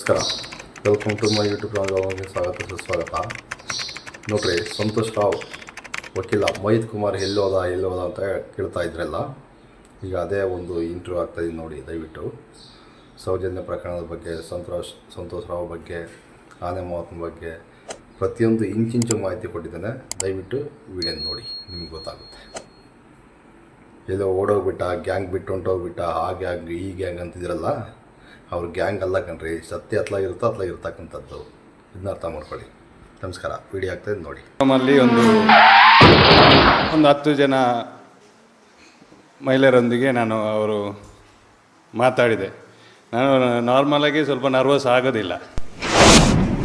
ನಮಸ್ಕಾರ. Welcome to my YouTube ಚಾನಲ್ಗೆ ಸ್ವಾಗತ, ಸುಸ್ವಾಗತ. ನೋಡ್ರಿ, ಸಂತೋಷ್ ರಾವ್ ವಕೀಲ ಮೋಹಿತ್ ಕುಮಾರ್ ಎಲ್ಲೋದ ಎಲ್ಲೋದ ಅಂತ ಕೇಳ್ತಾ ಇದ್ರಲ್ಲ. ಈಗ ಅದೇ ಒಂದು ಇಂಟರ್ವ್ಯೂ ಆಗ್ತಾಯಿದೆ ನೋಡಿ, ದಯವಿಟ್ಟು. ಸೌಜನ್ಯ ಪ್ರಕರಣದ ಬಗ್ಗೆ, ಸಂತೋಷ್ ಸಂತೋಷ್ ರಾವ್ ಬಗ್ಗೆ, ಆನೆ ಮಹಾತ್ಮ ಬಗ್ಗೆ ಪ್ರತಿಯೊಂದು ಇಂಚಿಂಚು ಮಾಹಿತಿ ಕೊಟ್ಟಿದ್ದಾನೆ. ದಯವಿಟ್ಟು ವಿಡಿಯೋ ನೋಡಿ, ನಿಮ್ಗೆ ಗೊತ್ತಾಗುತ್ತೆ. ಎಲ್ಲೋ ಓಡೋಗ್ಬಿಟ್ಟ ಗ್ಯಾಂಗ್ ಬಿಟ್ಟು ಹೊಂಟೋಗ್ಬಿಟ್ಟ ಆ ಗ್ಯಾಂಗ್ ಈ ಗ್ಯಾಂಗ್ ಅಂತಿದ್ರಲ್ಲ ಅವ್ರ ಗ್ಯಾಂಗ್ ಅಲ್ಲ ಕಣ್ರಿ, ಸತ್ಯ ಅತ್ಲಾಗಿರುತ್ತೋ ಇರುತ್ತೋ ಅತ್ಲಾಗ ಇರ್ತಕ್ಕಂಥದ್ದು ಇದನ್ನ ಅರ್ಥ ಮಾಡ್ಕೊಳ್ಳಿ. ನಮಸ್ಕಾರ. ವಿಡಿಯೋ ಆಗ್ತದೆ ನೋಡಿ. ನಮ್ಮಲ್ಲಿ ಒಂದು ಒಂದು ಹತ್ತು ಜನ ಮಹಿಳೆಯರೊಂದಿಗೆ ನಾನು ಅವರು ಮಾತಾಡಿದೆ. ನಾನು ನಾರ್ಮಲಾಗಿ ಸ್ವಲ್ಪ ನರ್ವಸ್ ಆಗೋದಿಲ್ಲ.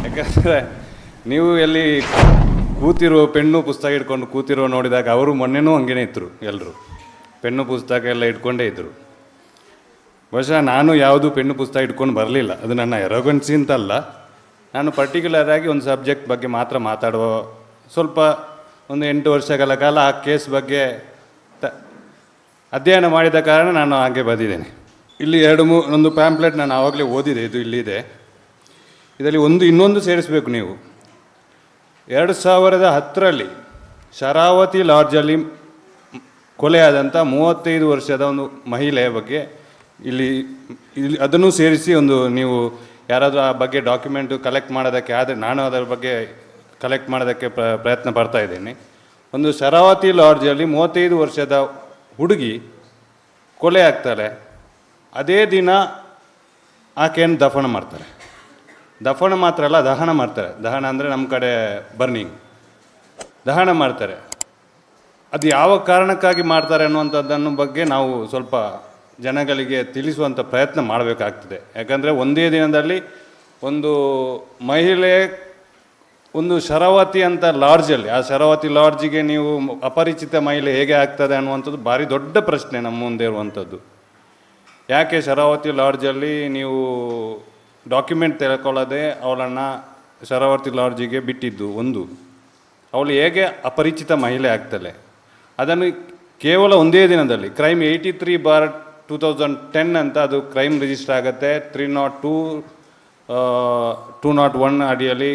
ಯಾಕಂದರೆ ನೀವು ಎಲ್ಲಿ ಕೂತಿರೋ ಪೆನ್ನು ಪುಸ್ತಕ ಇಟ್ಕೊಂಡು ಕೂತಿರೋ ನೋಡಿದಾಗ ಅವರು ಮೊನ್ನೆನೂ ಹಂಗೇನೇ ಇದ್ದರು ಎಲ್ಲರೂ ಪೆನ್ನು ಪುಸ್ತಕ ಎಲ್ಲ ಇಟ್ಕೊಂಡೇ ಇದ್ದರು ಬಹುಶಃ ನಾನು ಯಾವುದು ಪೆನ್ನು ಪುಸ್ತಕ ಇಟ್ಕೊಂಡು ಬರಲಿಲ್ಲ. ಅದು ನನ್ನ ಎರೋಗನ್ಸಿ ಅಂತಲ್ಲ. ನಾನು ಪರ್ಟಿಕ್ಯುಲರ್ ಆಗಿ ಒಂದು ಸಬ್ಜೆಕ್ಟ್ ಬಗ್ಗೆ ಮಾತ್ರ ಮಾತಾಡುವ ಸ್ವಲ್ಪ ಒಂದು ಎಂಟು ವರ್ಷಗಳ ಕಾಲ ಆ ಕೇಸ್ ಬಗ್ಗೆ ತ ಅಧ್ಯಯನ ಮಾಡಿದ ಕಾರಣ ನಾನು ಹಾಗೆ ಬಂದಿದ್ದೇನೆ ಇಲ್ಲಿ ಎರಡು ಮೂ, ಒಂದು ಪ್ಯಾಂಪ್ಲೆಟ್ ನಾನು ಆವಾಗಲೇ ಓದಿದೆ, ಇದು ಇಲ್ಲಿದೆ ಇದರಲ್ಲಿ ಒಂದು, ಇನ್ನೊಂದು ಸೇರಿಸಬೇಕು ನೀವು. ಎರಡು ಸಾವಿರದ ಹತ್ತರಲ್ಲಿ ಶರಾವತಿ ಲಾಡ್ಜಲ್ಲಿ ಕೊಲೆಯಾದಂಥ ಮೂವತ್ತೈದು ವರ್ಷದ ಒಂದು ಮಹಿಳೆಯ ಬಗ್ಗೆ ಇಲ್ಲಿ ಇಲ್ಲಿ ಅದನ್ನು ಸೇರಿಸಿ ಒಂದು ನೀವು ಯಾರಾದರೂ ಆ ಬಗ್ಗೆ ಡಾಕ್ಯುಮೆಂಟು ಕಲೆಕ್ಟ್ ಮಾಡೋದಕ್ಕೆ ಆದರೆ ನಾನು ಅದರ ಬಗ್ಗೆ ಕಲೆಕ್ಟ್ ಮಾಡೋದಕ್ಕೆ ಪ್ರ, ಪ್ರಯತ್ನ ಪಡ್ತಾ ಇದ್ದೀನಿ. ಒಂದು ಶರಾವತಿ ಲಾಡ್ಜಲ್ಲಿ ಮೂವತ್ತೈದು ವರ್ಷದ ಹುಡುಗಿ ಕೊಲೆ ಆಗ್ತಾಳೆ. ಅದೇ ದಿನ ಆಕೆಯನ್ನು ದಫನ ಮಾಡ್ತಾರೆ. ದಫನ ಮಾತ್ರ ಅಲ್ಲ, ದಹನ ಮಾಡ್ತಾರೆ. ದಹನ ಅಂದರೆ ನಮ್ಮ ಕಡೆ ಬರ್ನಿಂಗ್ ದಹನ ಮಾಡ್ತಾರೆ. ಅದು ಯಾವ ಕಾರಣಕ್ಕಾಗಿ ಮಾಡ್ತಾರೆ ಅನ್ನುವಂಥದ್ದನ್ನು ಬಗ್ಗೆ ನಾವು ಸ್ವಲ್ಪ ಜನಗಳಿಗೆ ತಿಳಿಸುವಂಥ ಪ್ರಯತ್ನ ಮಾಡಬೇಕಾಗ್ತದೆ. ಯಾಕಂದರೆ ಒಂದೇ ದಿನದಲ್ಲಿ ಒಂದು ಮಹಿಳೆ ಒಂದು ಶರಾವತಿ ಅಂತ ಲಾಡ್ಜಲ್ಲಿ ಆ ಶರಾವತಿ ಲಾಡ್ಜಿಗೆ ನೀವು ಅಪರಿಚಿತ ಮಹಿಳೆ ಹೇಗೆ ಆಗ್ತದೆ ಅನ್ನುವಂಥದ್ದು ಭಾರಿ ದೊಡ್ಡ ಪ್ರಶ್ನೆ ನಮ್ಮ ಮುಂದೆ ಇರುವಂಥದ್ದು. ಯಾಕೆ ಶರಾವತಿ ಲಾಡ್ಜಲ್ಲಿ ನೀವು ಡಾಕ್ಯುಮೆಂಟ್ ತೆಗೆದುಕೊಳ್ಳದೆ ಅವಳನ್ನು ಶರಾವತಿ ಲಾಡ್ಜಿಗೆ ಬಿಟ್ಟಿದ್ದು? ಒಂದು, ಅವಳು ಹೇಗೆ ಅಪರಿಚಿತ ಮಹಿಳೆ ಆಗ್ತಾಳೆ? ಅದನ್ನು ಕೇವಲ ಒಂದೇ ದಿನದಲ್ಲಿ crime eighty three bar two thousand ten ಅಂತ ಅದು ಕ್ರೈಮ್ ರಿಜಿಸ್ಟರ್ ಆಗುತ್ತೆ. Three nought two two nought one ಅಡಿಯಲ್ಲಿ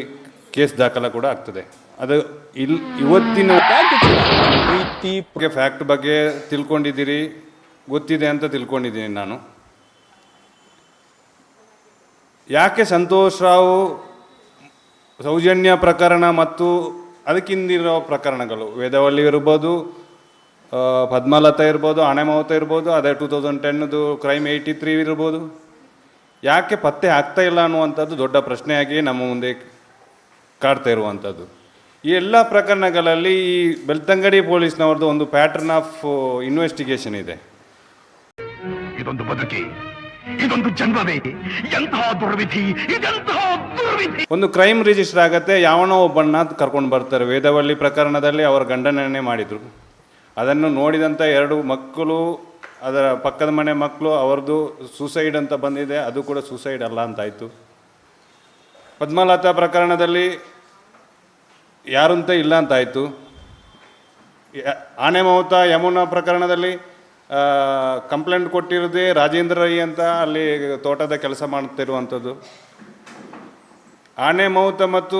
ಕೇಸ್ ದಾಖಲ ಕೂಡ ಆಗ್ತದೆ. ಅದು ಇಲ್, ಇವತ್ತಿನ ರೀತಿ ಫ್ಯಾಕ್ಟ್ ಬಗ್ಗೆ ತಿಳ್ಕೊಂಡಿದ್ದೀರಿ. ಗೊತ್ತಿದೆ ಅಂತ ತಿಳ್ಕೊಂಡಿದ್ದೀನಿ ನಾನು. ಯಾಕೆ ಸಂತೋಷ್ ರಾವ್ ಸೌಜನ್ಯ ಪ್ರಕರಣ ಮತ್ತು ಅದಕ್ಕಿಂದಿರೋ ಪ್ರಕರಣಗಳು? ವೇದವಳ್ಳಿ ಇರ್ಬೋದು ಪದ್ಮಲತಾ ಇರ್ಬೋದು ಹಣೆಮೌತ ಇರ್ಬೋದು ಅದೇ ಟೂ ತೌಸಂಡ್ ಟೆನ್ದು ಕ್ರೈಮ್ ಏಯ್ಟಿ ತ್ರೀ ಇರ್ಬೋದು. ಯಾಕೆ ಪತ್ತೆ ಆಗ್ತಾ ಇಲ್ಲ ಅನ್ನುವಂಥದ್ದು ದೊಡ್ಡ ಪ್ರಶ್ನೆಯಾಗಿ ನಮ್ಮ ಮುಂದೆ ಕಾಡ್ತಾ ಇರುವಂಥದ್ದು. ಈ ಎಲ್ಲ ಪ್ರಕರಣಗಳಲ್ಲಿ ಈ ಬೆಳ್ತಂಗಡಿ ಪೊಲೀಸ್ನವ್ರದ್ದು ಒಂದು ಪ್ಯಾಟರ್ನ್ ಆಫ್ ಇನ್ವೆಸ್ಟಿಗೇಷನ್ ಇದೆ. ಇದೊಂದು ಬದುಕಿ ಇದೊಂದು ಜನ್ಮವೇ ಎಂತಹ ದುರ್ವಿಧಿ ಇದೆಂತಹ ದುರ್ವಿಧಿ. ಒಂದು ಕ್ರೈಮ್ ರಿಜಿಸ್ಟರ್ ಆಗತ್ತೆ ಯಾವನೋ ಒಬ್ಬನ್ನ ಕರ್ಕೊಂಡು ಬರ್ತಾರೆ. ವೇದವಳ್ಳಿ ಪ್ರಕರಣದಲ್ಲಿ ಅವರ ಗಂಡನನ್ನೇ ಮಾಡಿದರು. ಅದನ್ನು ನೋಡಿದಂಥ ಎರಡು ಮಕ್ಕಳು, ಅದರ ಪಕ್ಕದ ಮನೆ ಮಕ್ಕಳು, ಅವ್ರದ್ದು ಸೂಸೈಡ್ ಅಂತ ಬಂದಿದೆ. ಅದು ಕೂಡ ಸೂಸೈಡ್ ಅಲ್ಲ ಅಂತಾಯಿತು. ಪದ್ಮಲತಾ ಪ್ರಕರಣದಲ್ಲಿ ಯಾರಂತ ಇಲ್ಲ ಅಂತಾಯಿತು. ಆನೆ ಮೌತ ಯಮುನಾ ಪ್ರಕರಣದಲ್ಲಿ ಕಂಪ್ಲೇಂಟ್ ಕೊಟ್ಟಿರೋದೇ ರಾಜೇಂದ್ರ ರೈ ಅಂತ ಅಲ್ಲಿ ತೋಟದ ಕೆಲಸ ಮಾಡ್ತಿರುವಂಥದ್ದು ಆನೆ ಮೌತ ಮತ್ತು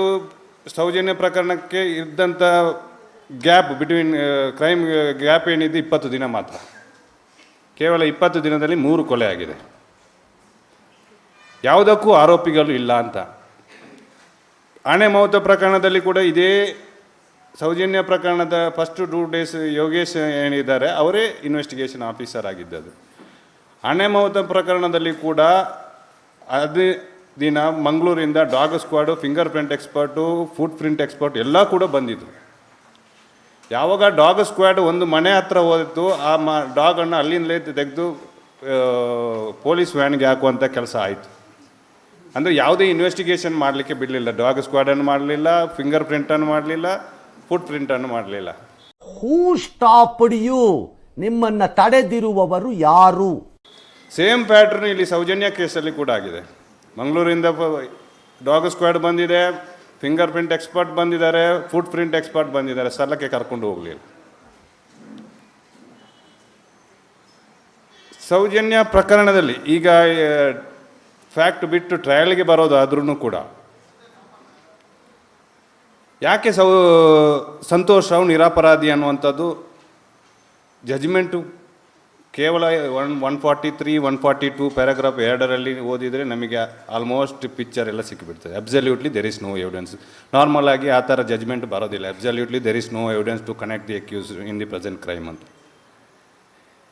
ಸೌಜನ್ಯ ಪ್ರಕರಣಕ್ಕೆ ಇದ್ದಂಥ ಗ್ಯಾಪ್ ಬಿಟ್ವೀನ್ ಕ್ರೈಮ್ ಗ್ಯಾಪ್ ಏನಿದೆ ಇಪ್ಪತ್ತು ದಿನ ಮಾತ್ರ. ಕೇವಲ ಇಪ್ಪತ್ತು ದಿನದಲ್ಲಿ ಮೂರು ಕೊಲೆ ಆಗಿದೆ. ಯಾವುದಕ್ಕೂ ಆರೋಪಿಗಳು ಇಲ್ಲ ಅಂತ. ಆಣೆ ಮೌತ ಪ್ರಕರಣದಲ್ಲಿ ಕೂಡ ಇದೇ ಸೌಜನ್ಯ ಪ್ರಕರಣದ ಫಸ್ಟ್ ಟೂ ಡೇಸ್ ಯೋಗೇಶ್ ಏನಿದ್ದಾರೆ, ಅವರೇ ಇನ್ವೆಸ್ಟಿಗೇಷನ್ ಆಫೀಸರ್ ಆಗಿದ್ದದು ಹಣೆ ಮೌತ ಪ್ರಕರಣದಲ್ಲಿ ಕೂಡ ಅದೇ ದಿನ ಮಂಗಳೂರಿಂದ dog squad finger print expert foot print expert ಎಲ್ಲ ಕೂಡ ಬಂದಿದ್ರು. ಯಾವಾಗ ಡಾಗ್ ಸ್ಕ್ವಾಡ್ ಒಂದು ಮನೆ ಹತ್ರ ಹೋದಿತ್ತು ಆ ಮ ಡಾಗನ್ನು ಅಲ್ಲಿಂದಲೇ ತೆಗೆದು ಪೊಲೀಸ್ ವ್ಯಾನ್ಗೆ ಹಾಕುವಂಥ ಕೆಲಸ ಆಯಿತು. ಅಂದರೆ ಯಾವುದೇ ಇನ್ವೆಸ್ಟಿಗೇಷನ್ ಮಾಡಲಿಕ್ಕೆ ಬಿಡಲಿಲ್ಲ. ಡಾಗ್ ಸ್ಕ್ವಾಡನ್ನು ಮಾಡಲಿಲ್ಲ ಫಿಂಗರ್ ಪ್ರಿಂಟನ್ನು ಮಾಡಲಿಲ್ಲ ಫುಟ್ ಪ್ರಿಂಟನ್ನು ಮಾಡಲಿಲ್ಲ. ಹೂ ಸ್ಟಾಪ್ಡ್ ಯು ನಿಮ್ಮನ್ನ ತಡೆದಿರುವವರು ಯಾರು? ಸೇಮ್ ಪ್ಯಾಟ್ರನ್ ಇಲ್ಲಿ ಸೌಜನ್ಯ ಕೇಸಲ್ಲಿ ಕೂಡ ಆಗಿದೆ. ಮಂಗಳೂರಿಂದ ಡಾಗ್ ಸ್ಕ್ವಾಡ್ ಬಂದಿದೆ ಫಿಂಗರ್ ಪ್ರಿಂಟ್ ಎಕ್ಸ್ಪರ್ಟ್ ಬಂದಿದ್ದಾರೆ ಫುಟ್ ಪ್ರಿಂಟ್ ಎಕ್ಸ್ಪರ್ಟ್ ಬಂದಿದ್ದಾರೆ ಸ್ಥಳಕ್ಕೆ ಕರ್ಕೊಂಡು ಹೋಗಲಿಲ್ಲ ಸೌಜನ್ಯ ಪ್ರಕರಣದಲ್ಲಿ ಈಗ ಫ್ಯಾಕ್ಟ್ ಬಿಟ್ಟು ಟ್ರಯಲ್ಗೆ ಬರೋದಾದ್ರೂ ಕೂಡ. ಯಾಕೆ ಸೌ, ಸಂತೋಷ್ ರಾವ್ ನಿರಾಪರಾಧಿ ಅನ್ನುವಂಥದ್ದು? ಜಜ್ಮೆಂಟು ಕೇವಲ one one forty three one forty two paragraph ಎರಡರಲ್ಲಿ ಓದಿದರೆ ನಮಗೆ ಆಲ್ಮೋಸ್ಟ್ ಪಿಕ್ಚರ್ ಎಲ್ಲ ಸಿಕ್ಕಿಬಿಡ್ತದೆ. Absolutely there is no evidence normal ಆಗಿ ಆ ಥರ ಜಜ್ಮೆಂಟ್ ಬರೋದಿಲ್ಲ. Absolutely there is no evidence to connect the accuse in the present crime ಅಂತ.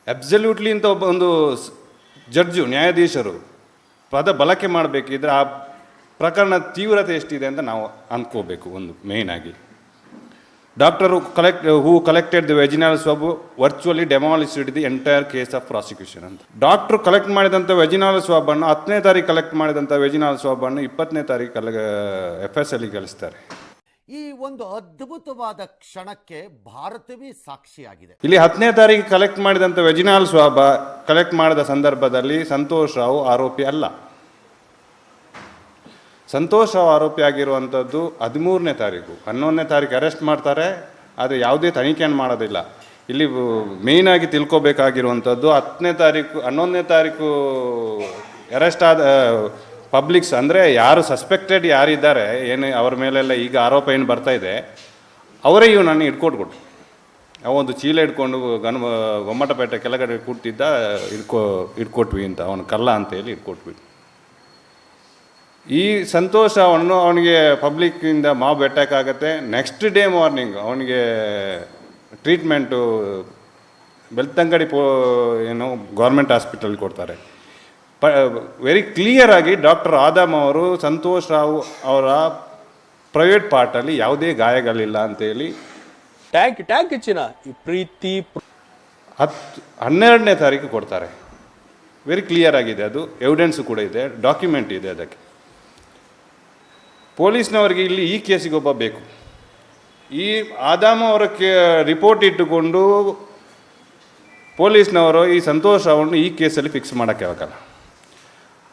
ಅಬ್ಸಲ್ಯೂಟ್ಲಿ ಇಂಥ ಒಬ್ಬ ಒಂದು ಜಡ್ಜು ನ್ಯಾಯಾಧೀಶರು ಪದ ಬಳಕೆ ಮಾಡಬೇಕಿದ್ರೆ ಆ ಪ್ರಕರಣದ ತೀವ್ರತೆ ಎಷ್ಟಿದೆ ಅಂತ ನಾವು ಅಂದ್ಕೋಬೇಕು ಒಂದು doctor collect who collected the vaginal swab virtually demolished the entire case of prosecution ಅಂತ. ಡಾಕ್ಟ್ರು ಕಲೆಕ್ಟ್ ಮಾಡಿದಂಥ ವೆಜಿನಲ್ ಸ್ವಾಬನ್ನು ಹತ್ತನೇ ತಾರೀಕು ಕಲೆಕ್ಟ್ ಮಾಡಿದಂಥ ವೆಜಿನಲ್ ಸ್ವಾಬನ್ನು ಇಪ್ಪತ್ತನೇ ತಾರೀಕು ಕಲೆ ಎಫ್ ಎಸ್ ಅಲ್ಲಿ ಕಳಿಸ್ತಾರೆ. ಈ ಒಂದು ಅದ್ಭುತವಾದ ಕ್ಷಣಕ್ಕೆ ಭಾರತವೇ ಸಾಕ್ಷಿಯಾಗಿದೆ. ಇಲ್ಲಿ ಹತ್ತನೇ ತಾರೀಕು ಕಲೆಕ್ಟ್ ಮಾಡಿದಂಥ ವೆಜಿನಾಲ್ ಸ್ವಾಬ ಕಲೆಕ್ಟ್ ಮಾಡಿದ ಸಂದರ್ಭದಲ್ಲಿ ಸಂತೋಷ್ ರಾವ್ ಆರೋಪಿ ಅಲ್ಲ. ಸಂತೋಷ್ ಆರೋಪಿ ಆಗಿರುವಂಥದ್ದು ಹದಿಮೂರನೇ ತಾರೀಕು. ಹನ್ನೊಂದನೇ ತಾರೀಕು ಅರೆಸ್ಟ್ ಮಾಡ್ತಾರೆ, ಆದರೆ ಯಾವುದೇ ತನಿಖೆಯನ್ನು ಮಾಡೋದಿಲ್ಲ. ಇಲ್ಲಿ ಮೇಯ್ನಾಗಿ ತಿಳ್ಕೊಬೇಕಾಗಿರುವಂಥದ್ದು ಹತ್ತನೇ ತಾರೀಕು, ಹನ್ನೊಂದನೇ ತಾರೀಕು ಅರೆಸ್ಟ್ ಆದ ಪಬ್ಲಿಕ್ಸ್ ಅಂದರೆ ಯಾರು ಸಸ್ಪೆಕ್ಟೆಡ್ ಯಾರಿದ್ದಾರೆ, ಏನು ಅವ್ರ ಮೇಲೆಲ್ಲ ಈಗ ಆರೋಪ ಏನು ಬರ್ತಾ ಇದೆ, ಅವರೇ ನಾನು ಇಟ್ಕೊಟ್ಕೊಟ್ರು ಅವ ಒಂದು ಚೀಲ ಇಟ್ಕೊಂಡು ಗನ, ಗೊಮ್ಮಟಪೇಟೆ ಕೆಳಗಡೆ ಕೂಡ್ತಿದ್ದ ಇಟ್ಕೊ ಇಟ್ಕೊಟ್ವಿ ಅಂತ, ಅವನು ಕಲ್ಲ ಅಂತ ಹೇಳಿ ಇಟ್ಕೊಟ್ವಿ ಈ ಸಂತೋಷವನ್ನು ಅವನಿಗೆ ಪಬ್ಲಿಕ್ಕಿಂದ ಮಾಬ್ ಅಟ್ಯಾಕ್ ಆಗುತ್ತೆ. ನೆಕ್ಸ್ಟ್ ಡೇ ಮಾರ್ನಿಂಗ್ ಅವನಿಗೆ ಟ್ರೀಟ್ಮೆಂಟು ಬೆಳ್ತಂಗಡಿ ಪೋ ಏನು ಗೌರ್ಮೆಂಟ್ ಹಾಸ್ಪಿಟಲ್ ಕೊಡ್ತಾರೆ. ಪ ವೆರಿ ಕ್ಲಿಯರ್ ಆಗಿ ಡಾಕ್ಟರ್ ಆದಮ್ ಅವರು ಸಂತೋಷ್ ರಾವ್ ಅವರ ಪ್ರೈವೇಟ್ ಪಾರ್ಟಲ್ಲಿ ಯಾವುದೇ ಗಾಯಗಳಿಲ್ಲ ಅಂತೇಳಿ ಟ್ಯಾಂಕ್ ಟ್ಯಾಂಕ್ ಇಚ್ಚಿನ ಈ ಪ್ರೀತಿ ಪ್ರ- ಹತ್ತು ಹನ್ನೆರಡನೇ ತಾರೀಕು ಕೊಡ್ತಾರೆ. ವೆರಿ ಕ್ಲಿಯರ್ ಆಗಿದೆ ಅದು. ಎವಿಡೆನ್ಸು ಕೂಡ ಇದೆ. ಡಾಕ್ಯುಮೆಂಟ್ ಇದೆ ಅದಕ್ಕೆ. ಪೊಲೀಸ್ನವರಿಗೆ ಇಲ್ಲಿ ಈ ಕೇಸಿಗೆ ಒಬ್ಬ ಬೇಕು. ಈ ಆದಾಮ ಅವರ ಕೇ ರಿಪೋರ್ಟ್ ಇಟ್ಟುಕೊಂಡು ಪೊಲೀಸ್ನವರು ಈ ಸಂತೋಷ್ ಅವರನ್ನು ಈ ಕೇಸಲ್ಲಿ ಫಿಕ್ಸ್ ಮಾಡೋಕ್ಕೆ ಆಗಲ್ಲ.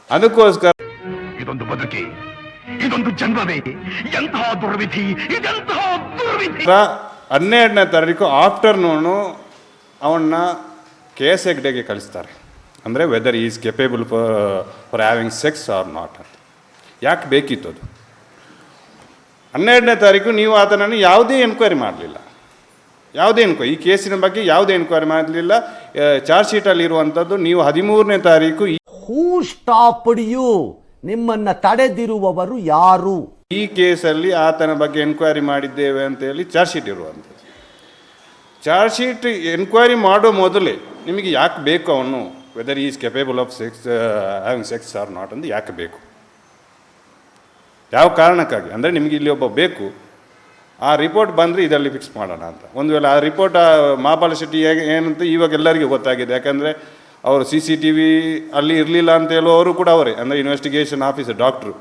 ಅದಕ್ಕೋಸ್ಕರ ಇದೊಂದು ಬದುಕಿ ಇದೊಂದು ಜನ್ಮವೇ ಎಂತಹ ದುರ್ವಿಧಿ ಇದೆಂತಹ ದುರ್ವಿಧಿ. ಹನ್ನೆರಡನೇ ತಾರೀಕು ಆಫ್ಟರ್ನೂನು ಅವನ್ನ ಕೆ ಎಸ್ ಹೆಗ್ಡೆಗೆ ಕಳಿಸ್ತಾರೆ. ಅಂದರೆ whether is capable for for having sex or not ಅಂತ. ಯಾಕೆ ಬೇಕಿತ್ತು ಅದು? ಹನ್ನೆರಡನೇ ತಾರೀಕು ನೀವು ಆತನನ್ನು ಯಾವುದೇ ಎನ್ಕ್ವೈರಿ ಮಾಡಲಿಲ್ಲ. ಯಾವುದೇ ಎನ್ಕ್ವೈರಿ ಈ ಕೇಸಿನ ಬಗ್ಗೆ ಯಾವುದೇ ಎನ್ಕ್ವೈರಿ ಮಾಡಲಿಲ್ಲ. ಚಾರ್ಜ್ ಶೀಟಲ್ಲಿ ಇರುವಂಥದ್ದು ನೀವು ಹದಿಮೂರನೇ ತಾರೀಕು ಹೂ ಸ್ಟಾಪ್ಡ್ ಯು ನಿಮ್ಮನ್ನ ತಡೆದಿರುವವರು ಯಾರು? ಈ ಕೇಸಲ್ಲಿ ಆತನ ಬಗ್ಗೆ ಎನ್ಕ್ವೈರಿ ಮಾಡಿದ್ದೇವೆ ಅಂತ ಹೇಳಿ ಚಾರ್ಜ್ ಶೀಟ್ ಇರುವಂಥದ್ದು ಚಾರ್ಜ್ ಶೀಟ್ ಎನ್ಕ್ವೈರಿ ಮಾಡೋ ಮೊದಲೇ ನಿಮಗೆ ಯಾಕೆ ಬೇಕು ಅವನು? Whether is capable of sex having sex or not ಅಂತ ಯಾಕೆ ಬೇಕು? ಯಾವ ಕಾರಣಕ್ಕಾಗಿ? ಅಂದರೆ ನಿಮಗೆ ಇಲ್ಲಿ ಒಬ್ಬ ಬೇಕು. ಆ ರಿಪೋರ್ಟ್ ಬಂದರೆ ಇದರಲ್ಲಿ ಫಿಕ್ಸ್ ಮಾಡೋಣ ಅಂತ. ಒಂದು ವೇಳೆ ಆ ರಿಪೋರ್ಟ್ ಮಹಾಪಾಲ ಶೆಟ್ಟಿ ಹೇಗೆ ಏನಂತ ಇವಾಗ ಎಲ್ಲರಿಗೂ ಗೊತ್ತಾಗಿದೆ. ಯಾಕಂದರೆ ಅವರು ಸಿ ಸಿ ಟಿ ವಿ ಅಲ್ಲಿ ಇರಲಿಲ್ಲ ಅಂತ ಹೇಳುವವರು ಕೂಡ ಅವರೇ. ಅಂದರೆ ಇನ್ವೆಸ್ಟಿಗೇಷನ್ ಆಫೀಸರ್ ಡಾಕ್ಟ್ರು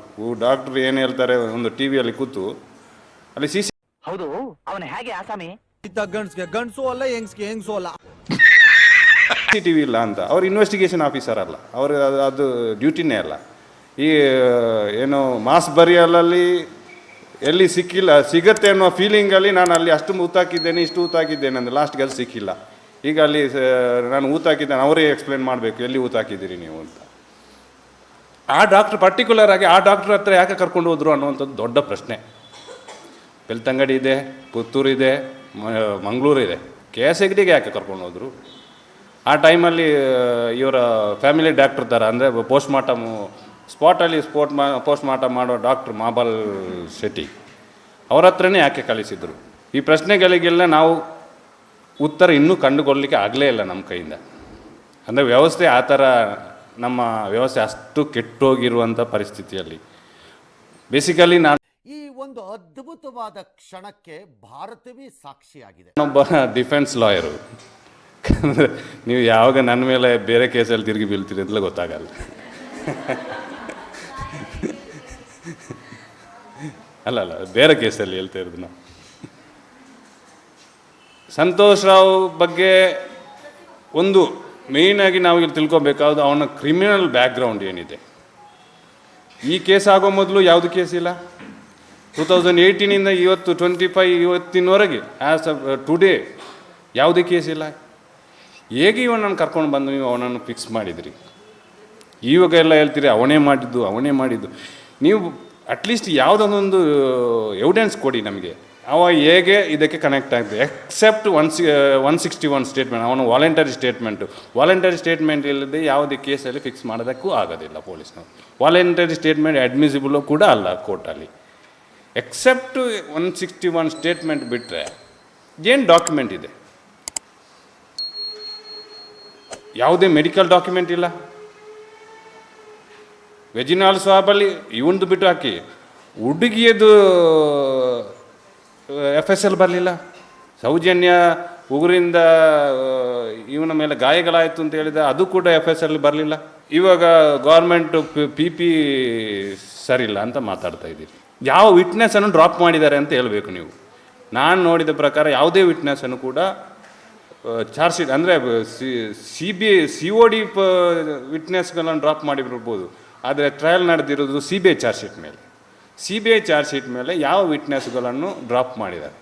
ಡಾಕ್ಟ್ರು ಏನು ಹೇಳ್ತಾರೆ ಒಂದು ಟಿ ವಿಯಲ್ಲಿ ಕೂತು. ಅಲ್ಲಿ ಸಿ ಸಿ ಹೌದು ಅವನು ಹೇಗೆ ಆಸಾಮಿ? ಇದ್ದ ಗಂಡ್ಸ್ಗೆ ಗಂಡ್ಸು ಅಲ್ಲ ಹೆಂಗ್ಸ್ಗೆ ಹೆಂಗ್ಸು ಅಲ್ಲ. ಸಿ ಟಿ ವಿ ಇಲ್ಲ ಅಂತ. ಅವ್ರು ಇನ್ವೆಸ್ಟಿಗೇಷನ್ ಆಫೀಸರ್ ಅಲ್ಲ. ಅವರು ಅದು ಅದು ಡ್ಯೂಟಿನೇ ಅಲ್ಲ. ಈ ಏನು ಮಾಸ್ ಬರಿಯಲಲ್ಲಿ ಎಲ್ಲಿ ಸಿಕ್ಕಿಲ್ಲ, ಸಿಗತ್ತೆ ಅನ್ನೋ ಫೀಲಿಂಗಲ್ಲಿ ನಾನು ಅಲ್ಲಿ ಅಷ್ಟು ಊತಾಕಿದ್ದೇನೆ, ಇಷ್ಟು ಊತಾಕಿದ್ದೇನೆ ಅಂದರೆ ಲಾಸ್ಟ್ಗೆ ಅಲ್ಲಿ ಸಿಕ್ಕಿಲ್ಲ. ಈಗ ಅಲ್ಲಿ ನಾನು ಊತಾಕಿದ್ದೇನೆ, ಅವರೇ ಎಕ್ಸ್ಪ್ಲೇನ್ ಮಾಡಬೇಕು, ಎಲ್ಲಿ ಊತಾಕಿದ್ದೀರಿ ನೀವು ಅಂತ. ಆ ಡಾಕ್ಟ್ರ್ ಪರ್ಟಿಕ್ಯುಲರ್ ಆಗಿ ಆ ಡಾಕ್ಟ್ರ್ ಹತ್ರ ಯಾಕೆ ಕರ್ಕೊಂಡು ಹೋದ್ರು ಅನ್ನುವಂಥದ್ದು ದೊಡ್ಡ ಪ್ರಶ್ನೆ. ಬೆಳ್ತಂಗಡಿ ಇದೆ, ಪುತ್ತೂರು ಇದೆ ಮಂಗಳೂರು ಇದೆ. ಕೆ ಎಸ್ ಹೆಗ್ಡಿಗೆ ಯಾಕೆ ಕರ್ಕೊಂಡು ಹೋದರು? ಆ ಟೈಮಲ್ಲಿ ಇವರ ಫ್ಯಾಮಿಲಿ ಡಾಕ್ಟ್ರ್ ಥರ ಅಂದರೆ ಪೋಸ್ಟ್ ಮಾರ್ಟಮು ಸ್ಪಾಟಲ್ಲಿ ಸ್ಪೋರ್ಟ್ ಮಾ ಪೋಸ್ಟ್ ಮಾರ್ಟಮ್ ಮಾಡೋ ಡಾಕ್ಟ್ರ್ ಮಾಬಲ್ ಶೆಟ್ಟಿ ಅವರ ಹತ್ರನೇ ಯಾಕೆ ಕಳಿಸಿದರು? ಈ ಪ್ರಶ್ನೆಗಳಿಗೆಲ್ಲ ನಾವು ಉತ್ತರ ಇನ್ನೂ ಕಂಡುಕೊಳ್ಳಲಿಕ್ಕೆ ಆಗಲೇ ಇಲ್ಲ ನಮ್ಮ ಕೈಯಿಂದ. ಅಂದರೆ ವ್ಯವಸ್ಥೆ ಆ ಥರ ನಮ್ಮ ವ್ಯವಸ್ಥೆ ಅಷ್ಟು ಕೆಟ್ಟೋಗಿರುವಂಥ ಪರಿಸ್ಥಿತಿಯಲ್ಲಿ. ಬೇಸಿಕಲಿ ನಾನು ಈ ಒಂದು ಅದ್ಭುತವಾದ ಕ್ಷಣಕ್ಕೆ ಭಾರತವೇ ಸಾಕ್ಷಿಯಾಗಿದೆ. ನಾನೊಬ್ಬ ಡಿಫೆನ್ಸ್ ಲಾಯರು ನೀವು ಯಾವಾಗ ನನ್ನ ಮೇಲೆ ಬೇರೆ ಕೇಸಲ್ಲಿ ತಿರುಗಿ ಬೀಳ್ತೀರಿ ಅಂತಲೇ ಗೊತ್ತಾಗಲ್ಲ. ಅಲ್ಲ ಅಲ್ಲ, ಬೇರೆ ಕೇಸಲ್ಲಿ ಹೇಳ್ತಾ ಇರೋದು ನಾವು. ಸಂತೋಷ್ ರಾವ್ ಬಗ್ಗೆ ಒಂದು ಮೇಯ್ನಾಗಿ ನಾವು ಇಲ್ಲಿ ತಿಳ್ಕೊಬೇಕಾದ್ರು ಅವನ ಕ್ರಿಮಿನಲ್ ಬ್ಯಾಕ್ಗ್ರೌಂಡ್ ಏನಿದೆ. ಈ ಕೇಸ್ ಆಗೋ ಮೊದಲು ಯಾವುದು ಕೇಸ್ ಇಲ್ಲ? ಟೂ ತೌಸಂಡ್ ಏಯ್ಟೀನಿಂದ ಇವತ್ತು ಟ್ವೆಂಟಿ ಫೈವ್ ಇವತ್ತಿನವರೆಗೆ ಆ್ಯಸ್ ಟುಡೇ ಯಾವುದೇ ಕೇಸ್ ಇಲ್ಲ. ಹೇಗೆ ಇವನನ್ನು ಕರ್ಕೊಂಡು ಬಂದು ನೀವು ಅವನನ್ನು ಫಿಕ್ಸ್ ಮಾಡಿದ್ರಿ? ಇವಾಗ ಎಲ್ಲ ಹೇಳ್ತೀರಿ, ಅವನೇ ಮಾಡಿದ್ದು ಅವನೇ ಮಾಡಿದ್ದು. ನೀವು ಅಟ್ಲೀಸ್ಟ್ ಯಾವುದೊಂದೊಂದು ಎವಿಡೆನ್ಸ್ ಕೊಡಿ ನಮಗೆ. ಅವ ಹೇಗೆ ಇದಕ್ಕೆ ಕನೆಕ್ಟ್ ಆಗ್ತದೆ. Except one C one sixty one statement ಅವನು ವಾಲಂಟರಿ ಸ್ಟೇಟ್ಮೆಂಟು ವಾಲಂಟರಿ ಸ್ಟೇಟ್ಮೆಂಟ್ ಇಲ್ಲದೆ ಯಾವುದೇ ಕೇಸಲ್ಲಿ ಫಿಕ್ಸ್ ಮಾಡೋದಕ್ಕೂ ಆಗೋದಿಲ್ಲ ಪೊಲೀಸ್ನವರು. ವಾಲಂಟರಿ ಸ್ಟೇಟ್ಮೆಂಟ್ ಅಡ್ಮಿಸಿಬಲು ಕೂಡ ಅಲ್ಲ ಕೋರ್ಟಲ್ಲಿ except one sixty one statement ಬಿಟ್ಟರೆ ಏನು ಡಾಕ್ಯುಮೆಂಟ್ ಇದೆ? ಯಾವುದೇ ಮೆಡಿಕಲ್ ಡಾಕ್ಯುಮೆಂಟ್ ಇಲ್ಲ. ವೆಜಿನಾಲ್ ಸ್ವಾಬಲ್ಲಿ ಇವನ್ದು ಬಿಟ್ಟು ಹಾಕಿ. ಹುಡುಗಿಯದು ಎಫ್ ಎಸ್ ಎಲ್ ಬರಲಿಲ್ಲ. ಸೌಜನ್ಯ ಉಗುರಿಂದ ಇವನ ಮೇಲೆ ಗಾಯಗಳಾಯಿತು ಅಂತ ಹೇಳಿದ, ಅದು ಕೂಡ ಎಫ್ ಎಸ್ ಎಲ್ ಬರಲಿಲ್ಲ. ಇವಾಗ ಗೌರ್ಮೆಂಟು ಪಿ ಪಿ ಸರಿಯಿಲ್ಲ ಅಂತ ಮಾತಾಡ್ತಾ ಇದ್ದೀರಿ. ಯಾವ ವಿಟ್ನೆಸ್ಸನ್ನು ಡ್ರಾಪ್ ಮಾಡಿದ್ದಾರೆ ಅಂತ ಹೇಳಬೇಕು ನೀವು. ನಾನು ನೋಡಿದ ಪ್ರಕಾರ ಯಾವುದೇ ವಿಟ್ನೆಸ್ಸನ್ನು ಕೂಡ ಚಾರ್ಜ್ ಶೀಟ್ ಅಂದರೆ, C B C O D ಪ ವಿಟ್ನೆಸ್ಗಳನ್ನು ಡ್ರಾಪ್ ಮಾಡಿಬಿಡ್ಬೋದು ಆದರೆ trial ನಡೆದಿರೋದು C B I charge sheet ಮೇಲೆ. C B I charge sheet ಮೇಲೆ ಯಾವ ವಿಟ್ನೆಸ್ಗಳನ್ನು ಡ್ರಾಪ್ ಮಾಡಿದ್ದಾರೆ.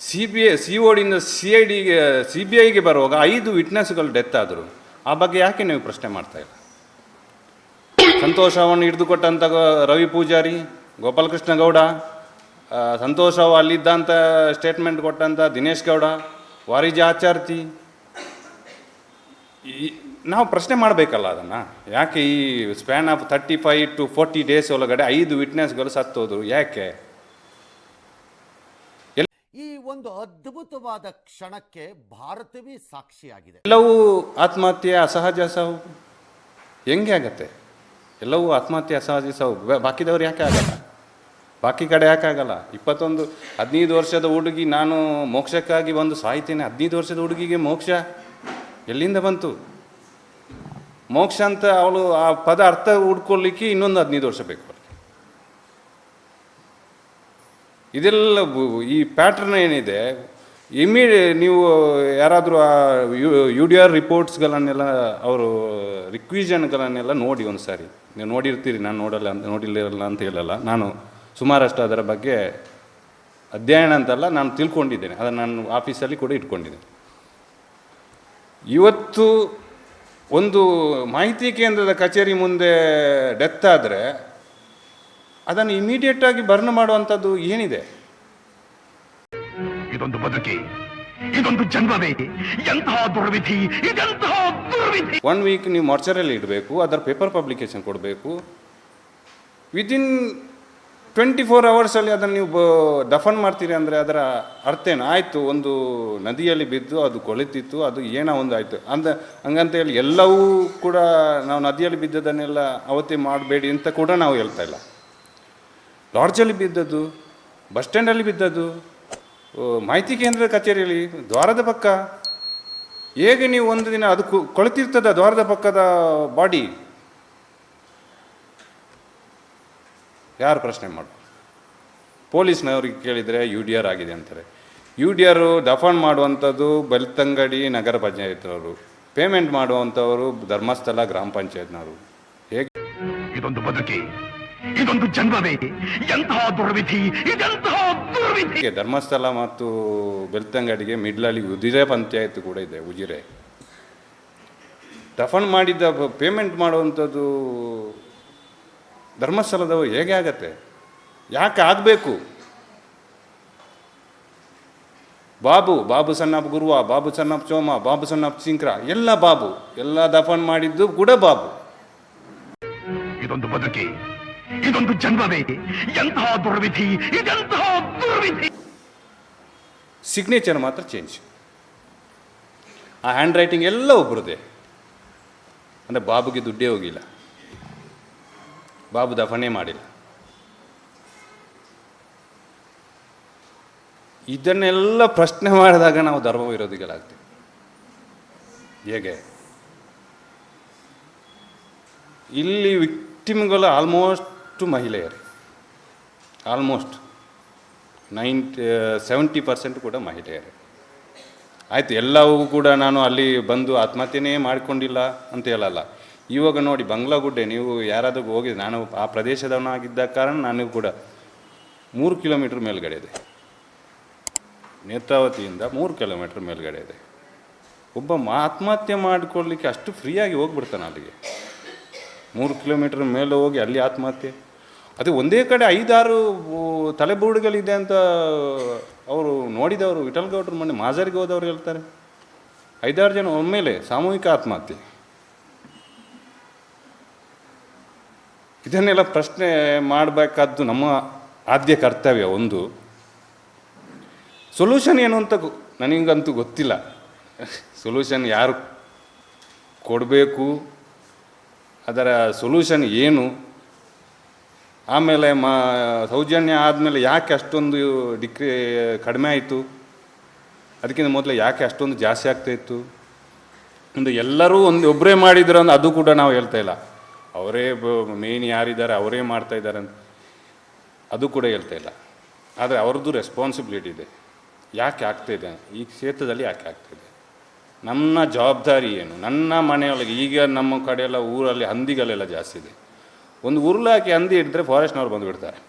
ಸಿ ಬಿ ಐ ಸಿ ಡಿಯಿಂದ ಸಿ ಐ ಡಿಗೆ ಸಿ ಬಿ ಐಗೆ ಬರುವಾಗ ಐದು ವಿಟ್ನೆಸ್ಗಳು ಡೆತ್ ಆದರು ಆ ಬಗ್ಗೆ ಯಾಕೆ ನೀವು ಪ್ರಶ್ನೆ ಮಾಡ್ತಾ ಇಲ್ಲ? ಸಂತೋಷವನ್ನು ಹಿಡಿದುಕೊಟ್ಟಂಥ ರವಿ ಪೂಜಾರಿ, ಗೋಪಾಲಕೃಷ್ಣ ಗೌಡ ಸಂತೋಷ ಅವ ಅಲ್ಲಿದ್ದಂಥ ಸ್ಟೇಟ್ಮೆಂಟ್ ಕೊಟ್ಟಂಥ ದಿನೇಶ್ ಗೌಡ, ವಾರಿಜಾ ಆಚಾರ್ತಿ ನಾವು ಪ್ರಶ್ನೆ ಮಾಡಬೇಕಲ್ಲ ಅದನ್ನು. ಯಾಕೆ ಈ span of thirty five to forty days ಒಳಗಡೆ ಐದು ವಿಟ್ನೆಸ್ಗಳು ಸತ್ತೋದ್ರು? ಯಾಕೆ? ಈ ಒಂದು ಅದ್ಭುತವಾದ ಕ್ಷಣಕ್ಕೆ ಭಾರತವೇ ಸಾಕ್ಷಿಯಾಗಿದೆ. ಎಲ್ಲವೂ ಆತ್ಮಹತ್ಯೆ ಅಸಹಜ ಸಾವು? ಹೆಂಗೆ ಆಗತ್ತೆ? ಎಲ್ಲವೂ ಆತ್ಮಹತ್ಯೆ ಅಸಹಜ ಸಾವು? ಬಾಕಿದವ್ರು ಯಾಕೆ ಆಗಲ್ಲ? ಬಾಕಿ ಕಡೆ ಯಾಕೆ ಆಗಲ್ಲ? ಇಪ್ಪತ್ತೊಂದು ಹದಿನೈದು ವರ್ಷದ ಹುಡುಗಿ ನಾನು ಮೋಕ್ಷಕ್ಕಾಗಿ ಬಂದು ಸಾಯ್ತೇನೆ. ಹದಿನೈದು ವರ್ಷದ ಹುಡುಗಿಗೆ ಮೋಕ್ಷ ಎಲ್ಲಿಂದ ಬಂತು? ಮೋಕ್ಷ ಅಂತ ಅವಳು ಆ ಪದ ಅರ್ಥ ಹುಡ್ಕೊಳ್ಳಿಕ್ಕೆ ಇನ್ನೊಂದು ಹದಿನೈದು ವರ್ಷ ಬೇಕು. ಇದೆಲ್ಲ ಈ ಪ್ಯಾಟ್ರನ್ ಏನಿದೆ ಇಮಿಡಿ ನೀವು ಯಾರಾದರೂ ಆ ಯು ಡಿ ಆರ್ ರಿಪೋರ್ಟ್ಸ್ಗಳನ್ನೆಲ್ಲ ಅವರು ರಿಕ್ವಿಷನ್ಗಳನ್ನೆಲ್ಲ ನೋಡಿ ಒಂದು ಸಾರಿ ನೀವು ನೋಡಿರ್ತೀರಿ, ನಾನು ನೋಡಲ್ಲ ಅಂತ ನೋಡಿಲ್ಲ ಅಂತ ಹೇಳಲ್ಲ. ನಾನು ಸುಮಾರಷ್ಟು ಅದರ ಬಗ್ಗೆ ಅಧ್ಯಯನ ಅಂತಲ್ಲ ನಾನು ತಿಳ್ಕೊಂಡಿದ್ದೇನೆ. ಅದನ್ನು ನಾನು ಆಫೀಸಲ್ಲಿ ಕೂಡ ಇಟ್ಕೊಂಡಿದ್ದೇನೆ. ಇವತ್ತು ಒಂದು ಮಾಹಿತಿ ಕೇಂದ್ರದ ಕಚೇರಿ ಮುಂದೆ ಡೆತ್ ಆದರೆ ಅದನ್ನು ಇಮಿಡಿಯೇಟಾಗಿ ಬರ್ನ್ ಮಾಡುವಂಥದ್ದು ಏನಿದೆ? ಇದೊಂದು ಬದುಕಿ ಇದೊಂದು ಜನ್ಮವೇ ಎಂತಹ ದುರ್ವಿಧಿ ಇದೆಂತಹ ದುರ್ವಿಧಿ? ಒನ್ ವೀಕ್ ನೀವು ಮಾರ್ಚರಲ್ಲಿ ಇಡಬೇಕು ಅದರ ಪೇಪರ್ ಪಬ್ಲಿಕೇಶನ್ ಕೊಡಬೇಕು. ವಿದಿನ್ ಟ್ವೆಂಟಿ ಫೋರ್ ಅವರ್ಸಲ್ಲಿ ಅದನ್ನು ನೀವು ದಫನ್ ಮಾಡ್ತೀರಿ ಅಂದರೆ ಅದರ ಅರ್ಥ ಏನು ಆಯಿತು, ಒಂದು ನದಿಯಲ್ಲಿ ಬಿದ್ದು ಅದು ಕೊಳೆತಿತ್ತು, ಅದು ಏನೋ ಒಂದು ಆಯಿತು ಅಂದ, ಹಂಗಂತ ಹೇಳಿ ಎಲ್ಲವೂ ಕೂಡ ನಾವು ನದಿಯಲ್ಲಿ ಬಿದ್ದದನ್ನೆಲ್ಲ ಅವತ್ತೇ ಮಾಡಬೇಡಿ ಅಂತ ಕೂಡ ನಾವು ಹೇಳ್ತಾ ಇಲ್ಲ. ಲಾಡ್ಜಲ್ಲಿ ಬಿದ್ದದ್ದು, ಬಸ್ ಸ್ಟ್ಯಾಂಡಲ್ಲಿ ಬಿದ್ದದ್ದು ಮಾಹಿತಿ ಕೇಂದ್ರದ ಕಚೇರಿಯಲ್ಲಿ, ದ್ವಾರದ ಪಕ್ಕ. ಹೇಗೆ ನೀವು ಒಂದು ದಿನ ಅದು ಕೊಳೆತಿರ್ತದ ದ್ವಾರದ ಪಕ್ಕದ ಬಾಡಿ? ಯಾರು ಪ್ರಶ್ನೆ ಮಾಡು ಪೊಲೀಸ್ನವ್ರಿಗೆ ಕೇಳಿದರೆ ಯು ಡಿ ಆರ್ ಆಗಿದೆ ಅಂತಾರೆ. ಯು ಡಿ ಆರು ದಫನ್ ಮಾಡುವಂಥದ್ದು ಬೆಳ್ತಂಗಡಿ ನಗರ ಪಂಚಾಯತ್ನವರು. ಪೇಮೆಂಟ್ ಮಾಡುವಂಥವರು ಧರ್ಮಸ್ಥಳ ಗ್ರಾಮ ಪಂಚಾಯತ್ನವರು. ಹೇಗೆ? ಇದೊಂದು ಬದುಕಿ ಇದೊಂದು ಜನ್ಮವೇ ಎಂತಹ ದುರ್ವಿಧಿ ಇದೆಂತಹ ದುರ್ವಿಧಿ. ಧರ್ಮಸ್ಥಳ ಮತ್ತು ಬೆಳ್ತಂಗಡಿಗೆ ಮಿಡ್ಲಲ್ಲಿ ಉಜಿರೆ ಪಂಚಾಯತ್ ಕೂಡ ಇದೆ ಉಜಿರೆ. ದಫನ್ ಮಾಡಿದ್ದ ಪೇಮೆಂಟ್ ಮಾಡುವಂಥದ್ದು ಧರ್ಮಸ್ಥಳದವರು ಹೇಗೆ ಆಗತ್ತೆ? ಯಾಕೆ ಆಗಬೇಕು? ಬಾಬು ಬಾಬು ಸಣ್ಣಪ್ಪ ಗುರುವ ಬಾಬು ಸಣ್ಣಪ್ಪ ಚೋಮ ಬಾಬು ಸಣ್ಣಪ್ಪ ಸಿಂಕ್ರ ಎಲ್ಲ ಬಾಬು. ಎಲ್ಲ ದಫನ್ ಮಾಡಿದ್ದು ಕೂಡ ಬಾಬು. ಇದೊಂದು ಬದುಕಿ ಇದೊಂದು ಜನ್ಮವೇ ಎಂತಹ ದುರ್ವಿಧಿ ಇದೆಂತಹ ದುರ್ವಿಧಿ? ಸಿಗ್ನೇಚರ್ ಮಾತ್ರ ಚೇಂಜ್ ಆ ಹ್ಯಾಂಡ್ ರೈಟಿಂಗ್ ಎಲ್ಲ ಒಬ್ಬರದೇ ಅಂದರೆ ಬಾಬುಗೆ ದುಡ್ಡೇ ಹೋಗಿಲ್ಲ. ಬಾಬು ದಫನೆ ಮಾಡಿಲ್ಲ. ಇದನ್ನೆಲ್ಲ ಪ್ರಶ್ನೆ ಮಾಡಿದಾಗ ನಾವು ಧರ್ಮ ವಿರೋಧಿಗಳಾಗ್ತೀವಿ. ಹೇಗೆ? ಇಲ್ಲಿ ವಿಕ್ಟಿಮ್ಗಳು ಆಲ್ಮೋಸ್ಟ್ ಮಹಿಳೆಯರು. ಆಲ್ಮೋಸ್ಟ್ ನೈಂಟಿ ಸೆವೆಂಟಿ ಪರ್ಸೆಂಟ್ ಕೂಡ ಮಹಿಳೆಯರೇ. ಆಯಿತು, ಎಲ್ಲವೂ ಕೂಡ ನಾನು ಅಲ್ಲಿ ಬಂದು ಆತ್ಮಹತ್ಯೆನೇ ಮಾಡಿಕೊಂಡಿಲ್ಲ ಅಂತ ಹೇಳಲ್ಲ. ಇವಾಗ ನೋಡಿ ಬಂಗ್ಲಾಗುಡ್ಡೆ, ನೀವು ಯಾರಾದರೂ ಹೋಗಿ ನಾನು ಆ ಪ್ರದೇಶದವನಾಗಿದ್ದ ಕಾರಣ ನಾನು ಕೂಡ ಮೂರು ಕಿಲೋಮೀಟ್ರ್ ಮೇಲ್ಗಡೆ ಇದೆ. ನೇತ್ರಾವತಿಯಿಂದ ಮೂರು ಕಿಲೋಮೀಟ್ರ್ ಮೇಲ್ಗಡೆ ಇದೆ. ಒಬ್ಬ ಆತ್ಮಹತ್ಯೆ ಮಾಡಿಕೊಳ್ಳಿಕ್ಕೆ ಅಷ್ಟು ಫ್ರೀಯಾಗಿ ಹೋಗ್ಬಿಡ್ತಾನೆ ಅಲ್ಲಿಗೆ. ಮೂರು ಕಿಲೋಮೀಟ್ರ್ ಮೇಲೆ ಹೋಗಿ ಅಲ್ಲಿ ಆತ್ಮಹತ್ಯೆ. ಅದು ಒಂದೇ ಕಡೆ ಐದಾರು ತಲೆಬೂಡುಗಳಿದೆ ಅಂತ ಅವರು ನೋಡಿದವರು ವಿಠಲ್ ಗೌಡ್ರು ಮೊನ್ನೆ ಮಾಜರಿಗೆ ಹೋದವ್ರು ಹೇಳ್ತಾರೆ. ಐದಾರು ಜನ ಒಮ್ಮೆಲೆ ಸಾಮೂಹಿಕ ಆತ್ಮಹತ್ಯೆ. ಇದನ್ನೆಲ್ಲ ಪ್ರಶ್ನೆ ಮಾಡಬೇಕಾದ್ದು ನಮ್ಮ ಆದ್ಯ ಕರ್ತವ್ಯ ಒಂದು. ಸೊಲ್ಯೂಷನ್ ಏನು ಅಂತ ನನಗಂತೂ ಗೊತ್ತಿಲ್ಲ. ಸೊಲ್ಯೂಷನ್ ಯಾರು ಕೊಡಬೇಕು, ಅದರ ಸೊಲ್ಯೂಷನ್ ಏನು? ಆಮೇಲೆ ಮಾ, ಸೌಜನ್ಯ ಆದಮೇಲೆ ಯಾಕೆ ಅಷ್ಟೊಂದು ಡಿಕ್ರಿ ಕಡಿಮೆ ಆಯಿತು? ಅದಕ್ಕಿಂತ ಮೊದಲು ಯಾಕೆ ಅಷ್ಟೊಂದು ಜಾಸ್ತಿ ಆಗ್ತಾಯಿತ್ತು ಒಂದು ಎಲ್ಲರೂ ಒಂದು ಒಬ್ಬರೇ ಮಾಡಿದ್ರು ಅಂದ್ರೆ ಅದು ಕೂಡ ನಾವು ಹೇಳ್ತಾ ಇಲ್ಲ. ಅವರೇ ಮೇನ್ ಯಾರಿದ್ದಾರೆ, ಅವರೇ ಮಾಡ್ತಾ ಇದ್ದಾರೆ ಅಂತ. ಅದು ಕೂಡ ಹೇಳ್ತಾ ಇಲ್ಲ. ಆದರೆ ಅವ್ರದ್ದು ರೆಸ್ಪಾನ್ಸಿಬಿಲಿಟಿ ಇದೆ. ಯಾಕೆ ಆಗ್ತಾಯಿದೆ ಈ ಕ್ಷೇತ್ರದಲ್ಲಿ ಯಾಕೆ ಆಗ್ತಾಯಿದೆ ನನ್ನ ಜವಾಬ್ದಾರಿ ಏನು? ನನ್ನ ಮನೆಯೊಳಗೆ ಈಗ ನಮ್ಮ ಕಡೆಯೆಲ್ಲ ಊರಲ್ಲಿ ಹಂದಿಗಳೆಲ್ಲ ಜಾಸ್ತಿ ಇದೆ. ಒಂದು ಉರುಳಾಕಿ ಹಂದಿ ಹಿಡಿದ್ರೆ ಫಾರೆಸ್ಟ್ನವ್ರು ಬಂದು ಬಿಡ್ತಾರೆ.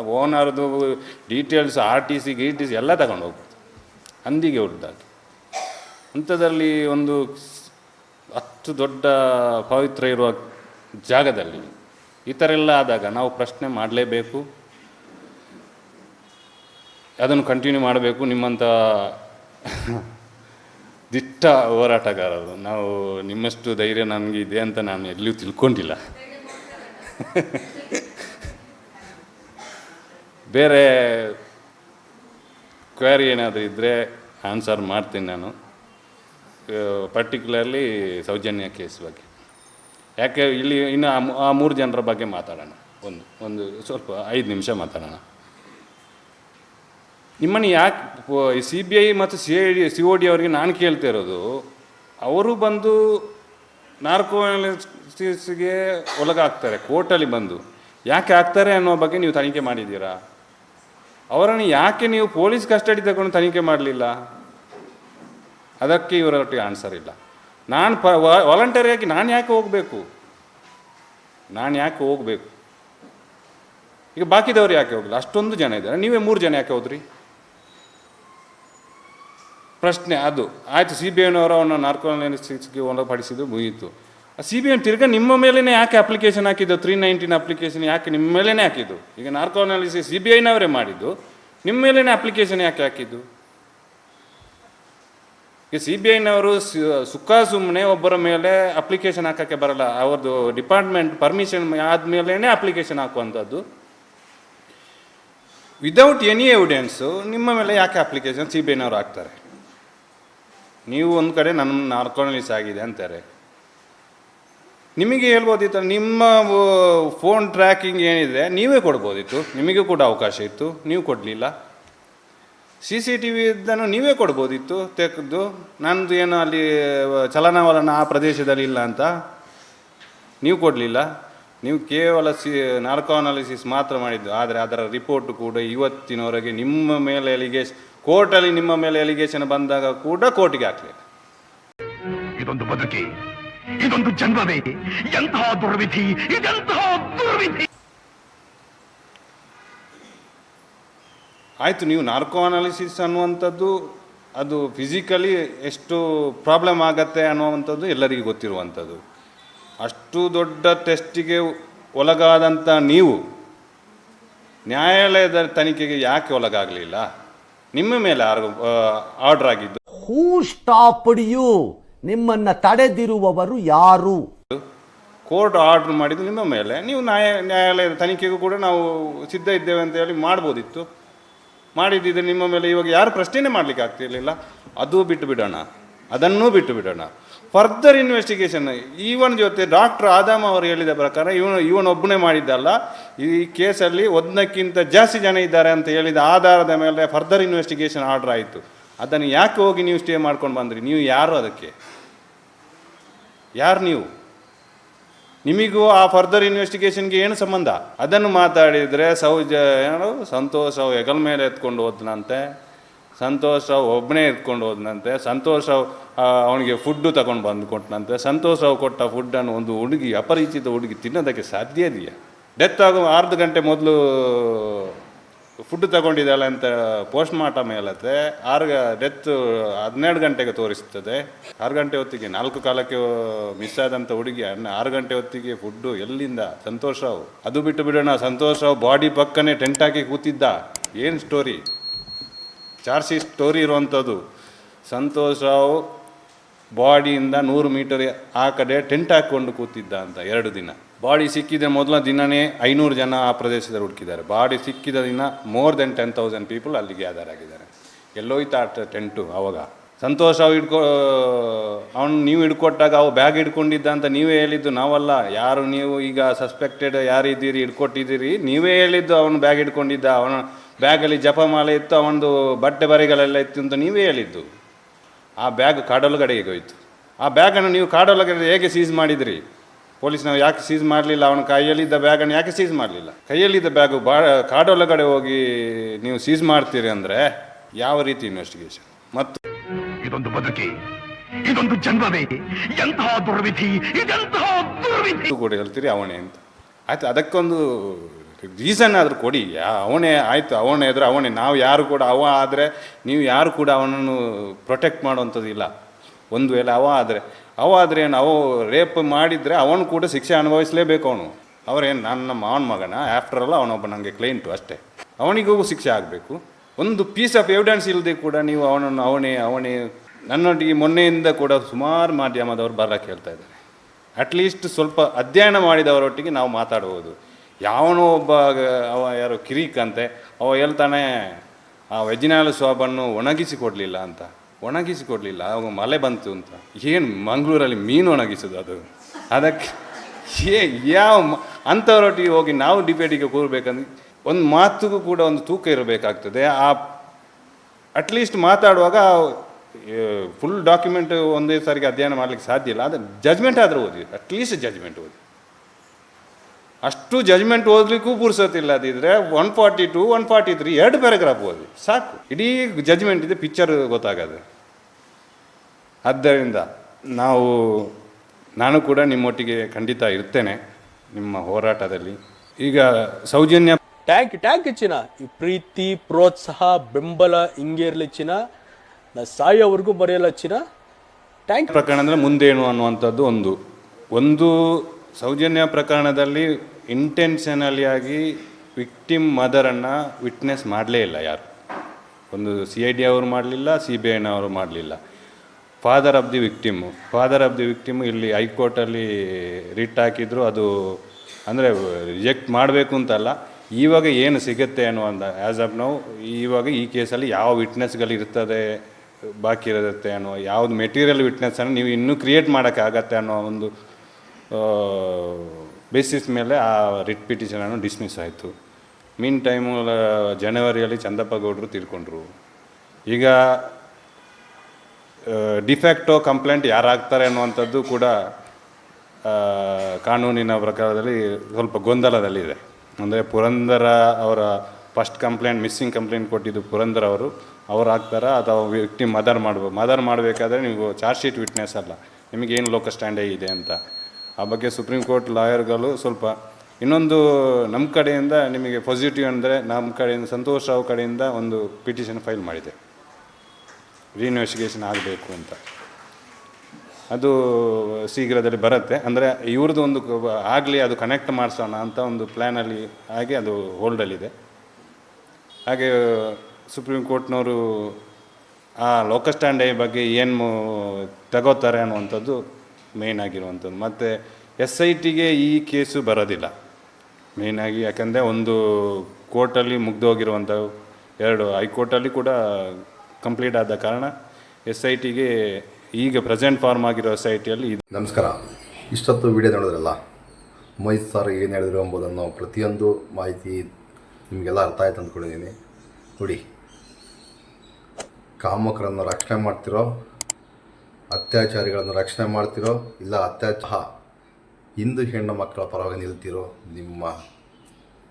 ಓನರ್ದು ಡೀಟೇಲ್ಸ್ ಆರ್ ಟಿ ಸಿ ಗಿ ಟಿ ಸಿ ಎಲ್ಲ ತಗೊಂಡು ಹೋಗ್ಬೋದು. ಹಂದಿಗೆ ಹೊಡೆದಾಕಿ ಅಂಥದ್ರಲ್ಲಿ ಒಂದು ಅಷ್ಟು ದೊಡ್ಡ ಪವಿತ್ರ ಇರುವ ಜಾಗದಲ್ಲಿ ಈ ಥರ ಎಲ್ಲ ಆದಾಗ ನಾವು ಪ್ರಶ್ನೆ ಮಾಡಲೇಬೇಕು. ಅದನ್ನು ಕಂಟಿನ್ಯೂ ಮಾಡಬೇಕು. ನಿಮ್ಮಂಥ ದಿಟ್ಟ ಹೋರಾಟಗಾರರು. ನಾವು ನಿಮ್ಮಷ್ಟು ಧೈರ್ಯ ನನಗೆ ಇದೆ ಅಂತ ನಾನು ಎಲ್ಲಿಯೂ ತಿಳ್ಕೊಂಡಿಲ್ಲ. ಬೇರೆ ಕ್ವೇರಿ ಏನಾದರೂ ಇದ್ದರೆ ಆನ್ಸರ್ ಮಾಡ್ತೀನಿ ನಾನು. ಪರ್ಟಿಕ್ಯುಲರ್ಲಿ ಸೌಜನ್ಯ ಕೇಸ್ ಬಗ್ಗೆ. ಯಾಕೆ ಇಲ್ಲಿ ಇನ್ನು ಆ ಮೂರು ಜನರ ಬಗ್ಗೆ ಮಾತಾಡೋಣ. ಒಂದು ಒಂದು ಸ್ವಲ್ಪ ಐದು ನಿಮಿಷ ಮಾತಾಡೋಣ. ನಿಮ್ಮನ್ನು ಯಾಕೆ ಸಿ ಬಿ ಐ ಮತ್ತು C I D C O D ಅವರಿಗೆ ನಾನು ಕೇಳ್ತಾ ಇರೋದು, ಅವರು ಬಂದು ನಾರ್ಕೋಸಿಸ್ಗೆ ಒಳಗಾಗ್ತಾರೆ, ಕೋರ್ಟಲ್ಲಿ ಬಂದು. ಯಾಕೆ ಆಗ್ತಾರೆ ಅನ್ನೋ ಬಗ್ಗೆ ನೀವು ತನಿಖೆ ಮಾಡಿದ್ದೀರಾ? ಅವರನ್ನು ಯಾಕೆ ನೀವು ಪೊಲೀಸ್ ಕಸ್ಟಡಿ ತಗೊಂಡು ತನಿಖೆ ಮಾಡಲಿಲ್ಲ? ಅದಕ್ಕೆ ಇವರೊಟ್ಟಿಗೆ ಆನ್ಸರ್ ಇಲ್ಲ. ನಾನು ಪ ವಾಲಂಟರಿಯಾಗಿ ನಾನು ಯಾಕೆ ಹೋಗಬೇಕು? ನಾನು ಯಾಕೆ ಹೋಗಬೇಕು? ಈಗ ಬಾಕಿದವ್ರು ಯಾಕೆ ಹೋಗಲಿಲ್ಲ ಅಷ್ಟೊಂದು ಜನ ಇದ್ದಾರೆ. ನೀವೇ ಮೂರು ಜನ ಯಾಕೆ ಹೋದ್ರಿ? ಪ್ರಶ್ನೆ ಅದು. ಆಯಿತು ಸಿ ಬಿ ಐನವರು ಅವನ್ನ ಪಡಿಸಿದ್ದು ಒಳಪಡಿಸಿದ್ದು ಆ ಸಿ ಬಿ ಐ ತಿರ್ಗಾ ನಿಮ್ಮ ಮೇಲೇ ಯಾಕೆ ಅಪ್ಲಿಕೇಶನ್ ಹಾಕಿದ್ದು? ತ್ರೀ ನೈನ್ಟೀನ್ ಅಪ್ಲಿಕೇಶನ್ ಯಾಕೆ ನಿಮ್ಮ ಮೇಲೇ ಹಾಕಿದ್ದು? ಈಗ ನಾರ್ಕೋನಾಲಿಸಿಸ್ ಸಿ ಬಿ ಐನವರೇ ಮಾಡಿದ್ದು. ನಿಮ್ಮ ಮೇಲೇ ಅಪ್ಲಿಕೇಶನ್ ಯಾಕೆ ಹಾಕಿದ್ದು? ಈಗ ಸಿ ಬಿ ಐನವರು ಸುಖ ಸುಮ್ಮನೆ ಒಬ್ಬರ ಮೇಲೆ ಅಪ್ಲಿಕೇಶನ್ ಹಾಕೋಕ್ಕೆ ಬರಲ್ಲ. ಅವ್ರದ್ದು ಡಿಪಾರ್ಟ್ಮೆಂಟ್ ಪರ್ಮಿಷನ್ ಆದಮೇಲೆ ಅಪ್ಲಿಕೇಶನ್ ಹಾಕುವಂಥದ್ದು. ವಿದೌಟ್ ಎನಿ ಎವಿಡೆನ್ಸು ನಿಮ್ಮ ಮೇಲೆ ಯಾಕೆ ಅಪ್ಲಿಕೇಶನ್ ಸಿ ಬಿ ಐನವರು ಹಾಕ್ತಾರೆ? ನೀವು ಒಂದು ಕಡೆ ನನ್ನ ನಾರ್ಕೋನಲಿಸ್ ಆಗಿದೆ ಅಂತಾರೆ. ನಿಮಗೆ ಹೇಳ್ಬೋದಿತ್ತು ನಿಮ್ಮ ಫೋನ್ ಟ್ರ್ಯಾಕಿಂಗ್ ಏನಿದೆ, ನೀವೇ ಕೊಡ್ಬೋದಿತ್ತು. ನಿಮಗೂ ಕೂಡ ಅವಕಾಶ ಇತ್ತು, ನೀವು ಕೊಡಲಿಲ್ಲ. ಸಿ ಸಿ ಟಿ ವಿ ಇದನ್ನು ನೀವೇ ಕೊಡ್ಬೋದಿತ್ತು. ತೆಗೆದು ನಂದು ಏನು ಅಲ್ಲಿ ಚಲನವಲನ ಆ ಪ್ರದೇಶದಲ್ಲಿ ಇಲ್ಲ ಅಂತ ನೀವು ಕೊಡಲಿಲ್ಲ. ನೀವು ಕೇವಲ ಸಿ, ನಾರ್ಕೋ ಅನಾಲಿಸಿಸ್ ಮಾತ್ರ ಮಾಡಿದ್ದು. ಆದರೆ ಅದರ ರಿಪೋರ್ಟ್ ಕೂಡ ಇವತ್ತಿನವರೆಗೆ ನಿಮ್ಮ ಮೇಲೆ ಎಲಿಗೇಷನ್ ಕೋರ್ಟಲ್ಲಿ ನಿಮ್ಮ ಮೇಲೆ ಎಲಿಗೇಷನ್ ಬಂದಾಗ ಕೂಡ ಕೋರ್ಟಿಗೆ ಹಾಕಲಿಲ್ಲ. ಇದೊಂದು ಬದುಕಿ, ಇದೊಂದು ಜನ್ಮವೇ, ಎಂತಹ ದುರ್ವಿಧಿ, ಇದೆಂತಹ ದುರ್ವಿಧಿ? ಆಯಿತು ನೀವು ನಾರ್ಕೋ ಅನಾಲಿಸಿಸ್ ಅನ್ನುವಂಥದ್ದು ಅದು ಫಿಸಿಕಲಿ ಎಷ್ಟು ಪ್ರಾಬ್ಲಮ್ ಆಗತ್ತೆ ಅನ್ನುವಂಥದ್ದು ಎಲ್ಲರಿಗೂ ಗೊತ್ತಿರುವಂಥದ್ದು. ಅಷ್ಟು ದೊಡ್ಡ ಟೆಸ್ಟಿಗೆ ಒಳಗಾದಂಥ ನೀವು ನ್ಯಾಯಾಲಯದ ತನಿಖೆಗೆ ಯಾಕೆ ಒಳಗಾಗಲಿಲ್ಲ? ನಿಮ್ಮ ಮೇಲೆ ಆರ್ಡರ್ ಆಗಿದ್ದು. ಹೂ ಸ್ಟಾಪ್ಡ್ ಯು ನಿಮ್ಮನ್ನ ತಡೆದಿರುವವರು ಯಾರು? ಕೋರ್ಟ್ ಆರ್ಡರ್ ಮಾಡಿದ್ದು ನಿಮ್ಮ ಮೇಲೆ. ನೀವು ನ್ಯಾಯ ನ್ಯಾಯಾಲಯದ ತನಿಖೆಗೂ ಕೂಡ ನಾವು ಸಿದ್ಧ ಇದ್ದೇವೆ ಅಂತ ಹೇಳಿ ಮಾಡ್ಬೋದಿತ್ತು. ಮಾಡಿದ್ದಿದ್ರೆ ನಿಮ್ಮ ಮೇಲೆ, ಇವಾಗ ಯಾರು ಪ್ರಶ್ನೆನೇ ಮಾಡಲಿಕ್ಕೆ ಆಗ್ತಿರಲಿಲ್ಲ. ಅದು ಬಿಟ್ಟು ಬಿಡೋಣ ಅದನ್ನೂ ಬಿಟ್ಟು ಬಿಡೋಣ ಫರ್ದರ್ ಇನ್ವೆಸ್ಟಿಗೇಷನ್ ಈವನ್ ಜೊತೆ ಡಾಕ್ಟರ್ ಆದಾಮ ಅವರು ಹೇಳಿದ ಪ್ರಕಾರ, ಇವನು ಇವನೊಬ್ಬನೇ ಮಾಡಿದ್ದಲ್ಲ. ಈ ಕೇಸಲ್ಲಿ ಒಂದಕ್ಕಿಂತ ಜಾಸ್ತಿ ಜನ ಇದ್ದಾರೆ ಅಂತ ಹೇಳಿದ ಆಧಾರದ ಮೇಲೆ ಫರ್ದರ್ ಇನ್ವೆಸ್ಟಿಗೇಷನ್ ಆರ್ಡರ್ ಆಯಿತು. ಅದನ್ನು ಯಾಕೆ ಹೋಗಿ ನೀವು ಸ್ಟೇ ಮಾಡ್ಕೊಂಡು ಬಂದ್ರಿ? ನೀವು ಯಾರು ಅದಕ್ಕೆ? ಯಾರು ನೀವು? ನಿಮಗೂ ಆ ಫರ್ದರ್ ಇನ್ವೆಸ್ಟಿಗೇಷನ್ಗೆ ಏನು ಸಂಬಂಧ? ಅದನ್ನು ಮಾತಾಡಿದರೆ ಸೌಜ ಏನು ಸಂತೋಷ್ ಹೆಗಲ ಮೇಲೆ ಎತ್ಕೊಂಡು ಹೋದ್ನಂತೆ. ಸಂತೋಷ ಒಬ್ಬನೇ ಎತ್ಕೊಂಡು ಹೋದ್ನಂತೆ. ಸಂತೋಷ ಅವನಿಗೆ ಫುಡ್ಡು ತಗೊಂಡು ಬಂದು ಕೊಟ್ಟನಂತೆ ಸಂತೋಷ ಕೊಟ್ಟ ಫುಡ್ಡನ್ನು ಒಂದು ಹುಡುಗಿ, ಅಪರಿಚಿತ ಹುಡುಗಿ ತಿನ್ನೋದಕ್ಕೆ ಸಾಧ್ಯ ಇದೆಯಾ? ಡೆತ್ ಆಗೋ ಅರ್ಧ ಗಂಟೆ ಮೊದಲು ಫುಡ್ ತಗೊಂಡಿದ್ದಾಳೆ ಅಂತ ಪೋಸ್ಟ್ ಮಾರ್ಟಮ್ ಹೇಳುತ್ತೆ. ಆರು ಡೆತ್ ಹನ್ನೆರಡು ಗಂಟೆಗೆ ತೋರಿಸ್ತದೆ. ಆರು ಗಂಟೆ ಹೊತ್ತಿಗೆ, ನಾಲ್ಕು ಕಾಲಕ್ಕೆ ಮಿಸ್ ಆದಂಥ ಹುಡುಗಿ ಆರು ಗಂಟೆ ಹೊತ್ತಿಗೆ ಫುಡ್ಡು ಎಲ್ಲಿಂದ? ಸಂತೋಷ್ ಅದು ಬಿಟ್ಟು ಬಿಡೋಣ ಸಂತೋಷ್ ಬಾಡಿ ಪಕ್ಕನೆ ಟೆಂಟ್ ಹಾಕಿ ಕೂತಿದ್ದ. ಏನು ಸ್ಟೋರಿ ಚಾರ್ಜ್ ಶೀಟ್ ಸ್ಟೋರಿ ಇರುವಂಥದ್ದು. ಸಂತೋಷ್ ಬಾಡಿಯಿಂದ ನೂರು ಮೀಟರ್ ಆ ಕಡೆ ಟೆಂಟ್ ಹಾಕ್ಕೊಂಡು ಕೂತಿದ್ದ ಅಂತ ಎರಡು ದಿನ. ಬಾಡಿ ಸಿಕ್ಕಿದ ಮೊದಲ ದಿನನೇ ಐನೂರು ಜನ ಆ ಪ್ರದೇಶದಲ್ಲಿ ಹುಡುಕಿದ್ದಾರೆ. ಬಾಡಿ ಸಿಕ್ಕಿದ ದಿನ more than ten thousand people ಅಲ್ಲಿಗೆ ಗ್ಯಾದರ್ ಆಗಿದ್ದಾರೆ. ಎಲ್ಲೋಯ್ತು ಆ ಟೆಂಟು ಅವಾಗ. ಸಂತೋಷ ಅವು ಹಿಡ್ಕೊ, ಅವನು ನೀವು ಹಿಡ್ಕೊಟ್ಟಾಗ ಅವು ಬ್ಯಾಗ್ ಹಿಡ್ಕೊಂಡಿದ್ದ ಅಂತ ನೀವೇ ಹೇಳಿದ್ದು, ನಾವಲ್ಲ. ಯಾರು ನೀವು ಈಗ ಸಸ್ಪೆಕ್ಟೆಡ್ ಯಾರಿದ್ದೀರಿ ಹಿಡ್ಕೊಟ್ಟಿದ್ದೀರಿ, ನೀವೇ ಹೇಳಿದ್ದು ಅವನು ಬ್ಯಾಗ್ ಹಿಡ್ಕೊಂಡಿದ್ದ. ಅವನ ಬ್ಯಾಗಲ್ಲಿ ಜಪಮಾಲೆ ಇತ್ತು ಅವನದು ಬಟ್ಟೆ ಬರೆಗಳೆಲ್ಲ ಇತ್ತು ಅಂತ ನೀವೇ ಹೇಳಿದ್ದು. ಆ ಬ್ಯಾಗ್ ಕಾಡೊಳಗಡೆಗೆ ಹೋಯಿತು. ಆ ಬ್ಯಾಗನ್ನು ನೀವು ಕಾಡೊಳಗಡೆ ಹೇಗೆ ಸೀಸ್ ಮಾಡಿದ್ರಿ? ಪೊಲೀಸ್ನವ್ರು ಯಾಕೆ ಸೀಸ್ ಮಾಡಲಿಲ್ಲ? ಅವನ ಕೈಯಲ್ಲಿದ್ದ ಬ್ಯಾಗನ್ನು ಯಾಕೆ ಸೀಸ್ ಮಾಡಲಿಲ್ಲ? ಕೈಯಲ್ಲಿದ್ದ ಬ್ಯಾಗು ಬಾ ಕಾಡೊಳಗಡೆ ಹೋಗಿ ನೀವು ಸೀಸ್ ಮಾಡ್ತೀರಿ ಅಂದರೆ ಯಾವ ರೀತಿ ಇನ್ವೆಸ್ಟಿಗೇಷನ್ ಮತ್ತು ಇದೊಂದು ಬದುಕಿ ಇದೊಂದು ಜನ್ಮವೇ ಎಂತಹ ದುರ್ವಿಧಿ ಇದೆಂತಹ ದುರ್ವಿಧಿ. ಕೂಡ ಹೇಳ್ತೀರಿ ಅವನೇ ಅಂತ. ಆಯ್ತು ಅದಕ್ಕೊಂದು ರೀಸನ್ ಆದರೂ ಕೊಡಿ. ಅವನೇ ಆಯಿತು ಅವನೇ ಇದ್ರೆ ಅವನೇ. ನಾವು ಯಾರು ಕೂಡ ಅವ ಆದರೆ ನೀವು ಯಾರು ಕೂಡ ಅವನನ್ನು ಪ್ರೊಟೆಕ್ಟ್ ಮಾಡುವಂಥದ್ದು ಇಲ್ಲ. ಒಂದು ವೇಳೆ ಅವ ಆದರೆ ಅವ ಆದರೆ ಏನು, ಅವ ರೇಪ್ ಮಾಡಿದರೆ ಅವನು ಕೂಡ ಶಿಕ್ಷೆ ಅನುಭವಿಸಲೇಬೇಕು ಅವನು. ಅವರೇನು ನನ್ನ ಮಾವನ ಮಗನ ಆಫ್ಟರ್ ಆಲ್ ಅವನೊಬ್ಬ ನನಗೆ ಕ್ಲೈಂಟು ಅಷ್ಟೇ. ಅವನಿಗೂ ಶಿಕ್ಷೆ ಆಗಬೇಕು. ಒಂದು ಪೀಸ್ ಆಫ್ ಎವಿಡೆನ್ಸ್ ಇಲ್ಲದೆ ಕೂಡ ನೀವು ಅವನನ್ನು, ಅವನೇ ಅವನೇ, ನನ್ನೊಟ್ಟಿಗೆ ಮೊನ್ನೆಯಿಂದ ಕೂಡ ಸುಮಾರು ಮಾಧ್ಯಮದವರು ಬರಕ್ಕೆ ಹೇಳ್ತಾ ಇದ್ದಾರೆ. ಅಟ್ಲೀಸ್ಟ್ ಸ್ವಲ್ಪ ಅಧ್ಯಯನ ಮಾಡಿದವರೊಟ್ಟಿಗೆ ನಾವು ಮಾತಾಡ್ಬೋದು. ಯಾವನೋ ಒಬ್ಬ, ಅವ ಯಾರೋ ಕಿರಿಕ್ ಅಂತೆ, ಅವ ಹೇಳ್ತಾನೆ, ಆ ವೆಜಿನಾಲ್ ಸ್ವಾಬನ್ನು ಒಣಗಿಸಿ ಕೊಡಲಿಲ್ಲ ಅಂತ. ಒಣಗಿಸಿ ಕೊಡಲಿಲ್ಲ ಅವಾಗ ಮಳೆ ಬಂತು ಅಂತ. ಏನು ಮಂಗಳೂರಲ್ಲಿ ಮೀನು ಒಣಗಿಸೋದು ಅದು? ಅದಕ್ಕೆ ಏ, ಯಾವ ಅಂಥವರೊಟ್ಟಿಗೆ ಹೋಗಿ ನಾವು ಡಿಬೇಟಿಗೆ ಕೂರಬೇಕಂದ್ರೆ ಒಂದು ಮಾತುಗೂ ಕೂಡ ಒಂದು ತೂಕ ಇರಬೇಕಾಗ್ತದೆ. ಆ ಅಟ್ಲೀಸ್ಟ್ ಮಾತಾಡುವಾಗ ಫುಲ್ ಡಾಕ್ಯುಮೆಂಟ್ ಒಂದೇ ಸಾರಿಗೆ ಅಧ್ಯಯನ ಮಾಡಲಿಕ್ಕೆ ಸಾಧ್ಯ ಇಲ್ಲ. ಆದರೆ ಜಜ್ಮೆಂಟ್ ಆದರೂ ಓದಿ ಅಟ್ಲೀಸ್ಟ್ ಜಜ್ಮೆಂಟ್ ಓದಿ. ಅಷ್ಟು ಜಜ್ಮೆಂಟ್ ಓದಲಿಕ್ಕೂ ಪುರ್ಸೋತಿಲ್ಲ ಅದಿದ್ರೆ one forty two one forty three ಎರಡು ಪ್ಯಾರಾಗ್ರಾಫ್ ಓದಿ. ಸಾಕು. ಇಡೀ ಜಜ್ಮೆಂಟ್ ಇದೆ ಪಿಕ್ಚರ್ ಗೊತ್ತಾಗದೆ. ಆದ್ದರಿಂದ ನಾವು ನಾನು ಕೂಡ ನಿಮ್ಮೊಟ್ಟಿಗೆ ಖಂಡಿತ ಇರ್ತೇನೆ ನಿಮ್ಮ ಹೋರಾಟದಲ್ಲಿ. ಈಗ ಸೌಜನ್ಯ ಟ್ಯಾಂಕ್ ಟ್ಯಾಂಕ್ ಇಚ್ಚಿನ ಈ ಪ್ರೀತಿ ಪ್ರೋತ್ಸಾಹ ಬೆಂಬಲ ಹಿಂಗೆ ಇರ್ಲಿಚ್ಚಿನ ನಾ ಸಾಯೋವರೆಗೂ ಬರೆಯಲಚ್ಚಿನ ಟ್ಯಾಂಕ್ ಪ್ರಕರಣ ಅಂದರೆ ಮುಂದೇನು ಅನ್ನುವಂಥದ್ದು ಒಂದು. ಒಂದು ಸೌಜನ್ಯ ಪ್ರಕರಣದಲ್ಲಿ ಇಂಟೆನ್ಷನಲಿ ಆಗಿ ವಿಕ್ಟಿಮ್ ಮದರನ್ನು ವಿಟ್ನೆಸ್ ಮಾಡಲೇ ಇಲ್ಲ ಯಾರು. ಒಂದು ಸಿ ಐ ಡಿ ಅವರು ಮಾಡಲಿಲ್ಲ ಸಿ ಬಿ ಐನವರು ಮಾಡಲಿಲ್ಲ. Father of the victim father of the victim ಇಲ್ಲಿ ಹೈಕೋರ್ಟಲ್ಲಿ ರಿಟ್ ಹಾಕಿದ್ರು, ಅದು ಅಂದರೆ ರಿಜೆಕ್ಟ್ ಮಾಡಬೇಕು ಅಂತಲ್ಲ. ಇವಾಗ ಏನು ಸಿಗುತ್ತೆ ಅನ್ನುವಂಥ ಆ್ಯಸ್ ಆಫ್ ನಾವು ಇವಾಗ ಈ ಕೇಸಲ್ಲಿ ಯಾವ ವಿಟ್ನೆಸ್ಗಳು ಇರ್ತದೆ, ಬಾಕಿ ಇರುತ್ತೆ ಅನ್ನೋ ಯಾವ್ದು ಮೆಟೀರಿಯಲ್ ವಿಟ್ನೆಸ್ಸನ್ನು ನೀವು ಇನ್ನೂ ಕ್ರಿಯೇಟ್ ಮಾಡೋಕ್ಕಾಗತ್ತೆ ಅನ್ನೋ ಒಂದು ಬೇಸಿಸ್ ಮೇಲೆ ಆ ರಿಟ್ ಪಿಟಿಷನನ್ನು ಡಿಸ್ಮಿಸ್ ಆಯಿತು. ಮೀನ್ ಟೈಮು ಜನವರಿಯಲ್ಲಿ ಚಂದಪ್ಪ ಗೌಡರು ತೀರ್ಕೊಂಡ್ರು. ಈಗ ಡಿಫ್ಯಾಕ್ಟೋ ಕಂಪ್ಲೇಂಟ್ ಯಾರು ಹಾಕ್ತಾರೆ ಅನ್ನುವಂಥದ್ದು ಕೂಡ ಕಾನೂನಿನ ಪ್ರಕಾರದಲ್ಲಿ ಸ್ವಲ್ಪ ಗೊಂದಲದಲ್ಲಿದೆ. ಅಂದರೆ ಪುರಂದರ ಅವರ ಫಸ್ಟ್ ಕಂಪ್ಲೇಂಟ್ ಮಿಸ್ಸಿಂಗ್ ಕಂಪ್ಲೇಂಟ್ ಕೊಟ್ಟಿದ್ದು ಪುರಂದರ ಅವರು ಅವ್ರು ಆಗ್ತಾರಾ ಅಥವಾ ವ್ಯಕ್ತಿ ಮದರ್ ಮಾಡ್ಬೋದು ಮದರ್ ಮಾಡಬೇಕಾದ್ರೆ ನೀವು ಚಾರ್ಜ್ ಶೀಟ್ ವಿಟ್ನೆಸ್ ಅಲ್ಲ. ನಿಮಗೇನು ಲೋಕ ಸ್ಟ್ಯಾಂಡೇ ಇದೆ ಅಂತ. ಆ ಬಗ್ಗೆ ಸುಪ್ರೀಂ ಕೋರ್ಟ್ ಲಾಯರ್ಗಳು ಸ್ವಲ್ಪ ಇನ್ನೊಂದು ನಮ್ಮ ಕಡೆಯಿಂದ ನಿಮಗೆ ಪಾಸಿಟಿವ್ ಅಂದರೆ ನಮ್ಮ ಕಡೆಯಿಂದ, ಸಂತೋಷ್ ರಾವ್ ಕಡೆಯಿಂದ ಒಂದು ಪಿಟಿಷನ್ ಫೈಲ್ ಮಾಡಿದೆ. ರೀಇನ್ವೆಸ್ಟಿಗೇಷನ್ ಆಗಬೇಕು ಅಂತ. ಅದು ಶೀಘ್ರದಲ್ಲಿ ಬರುತ್ತೆ. ಅಂದರೆ ಇವ್ರದ್ದು ಒಂದು ಆಗಲಿ ಅದು ಕನೆಕ್ಟ್ ಮಾಡಿಸೋಣ ಅಂತ ಒಂದು ಪ್ಲ್ಯಾನಲ್ಲಿ ಹಾಗೆ ಅದು ಹೋಲ್ಡಲ್ಲಿದೆ ಹಾಗೆ ಸುಪ್ರೀಂ ಕೋರ್ಟ್ನವರು ಆ ಲೋಕಸ್ಟ್ಯಾಂಡ್ ಬಗ್ಗೆ ಏನು ತಗೋತಾರೆ ಅನ್ನುವಂಥದ್ದು ಮೇಯ್ನ್ ಆಗಿರುವಂಥದ್ದು. ಮತ್ತು ಎಸ್ ಐ ಟಿಗೆ ಈ ಕೇಸು ಬರೋದಿಲ್ಲ. ಮೇಯ್ನಾಗಿ ಯಾಕಂದರೆ ಒಂದು ಕೋರ್ಟಲ್ಲಿ ಮುಗ್ದೋಗಿರುವಂಥವು ಎರಡು ಹೈಕೋರ್ಟಲ್ಲಿ ಕೂಡ ಕಂಪ್ಲೀಟ್ ಆದ ಕಾರಣ ಎಸ್ ಐ ಟಿಗೆ ಈಗ ಪ್ರೆಸೆಂಟ್ ಫಾರ್ಮ್ ಆಗಿರೋ ಎಸ್ ಐ ಟಿಯಲ್ಲಿ ಇದು. ನಮಸ್ಕಾರ. ಇಷ್ಟೊತ್ತು ವಿಡಿಯೋ ನೋಡಿದ್ರಲ್ಲ? ಮೈತ್ ಸರ್ ಏನು ಹೇಳಿದ್ರು ಎಂಬುದನ್ನು ಪ್ರತಿಯೊಂದು ಮಾಹಿತಿ ನಿಮಗೆಲ್ಲ ಅರ್ಥ ಆಯ್ತು ಅಂದ್ಕೊಂಡಿದ್ದೀನಿ. ನೋಡಿ, ಕಾಮಕರನ್ನು ರಕ್ಷಣೆ ಮಾಡ್ತಿರೋ ಅತ್ಯಾಚಾರಿಗಳನ್ನು ರಕ್ಷಣೆ ಮಾಡ್ತಿರೋ ಇಲ್ಲ ಅತ್ಯಾಚಾರ ಹಿಂದೂ ಹೆಣ್ಣು ಮಕ್ಕಳ ಪರವಾಗಿ ನಿಲ್ತಿರೋ ನಿಮ್ಮ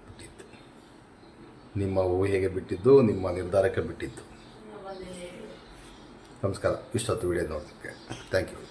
ಬಿಟ್ಟಿದ್ದು. ನಿಮ್ಮ ಊಹೆಗೆ ಬಿಟ್ಟಿದ್ದು, ನಿಮ್ಮ ನಿರ್ಧಾರಕ್ಕೆ ಬಿಟ್ಟಿದ್ದು. ನಮಸ್ಕಾರ. ಇಷ್ಟೊತ್ತು ವಿಡಿಯೋ ನೋಡೋದಕ್ಕೆ ಥ್ಯಾಂಕ್ ಯು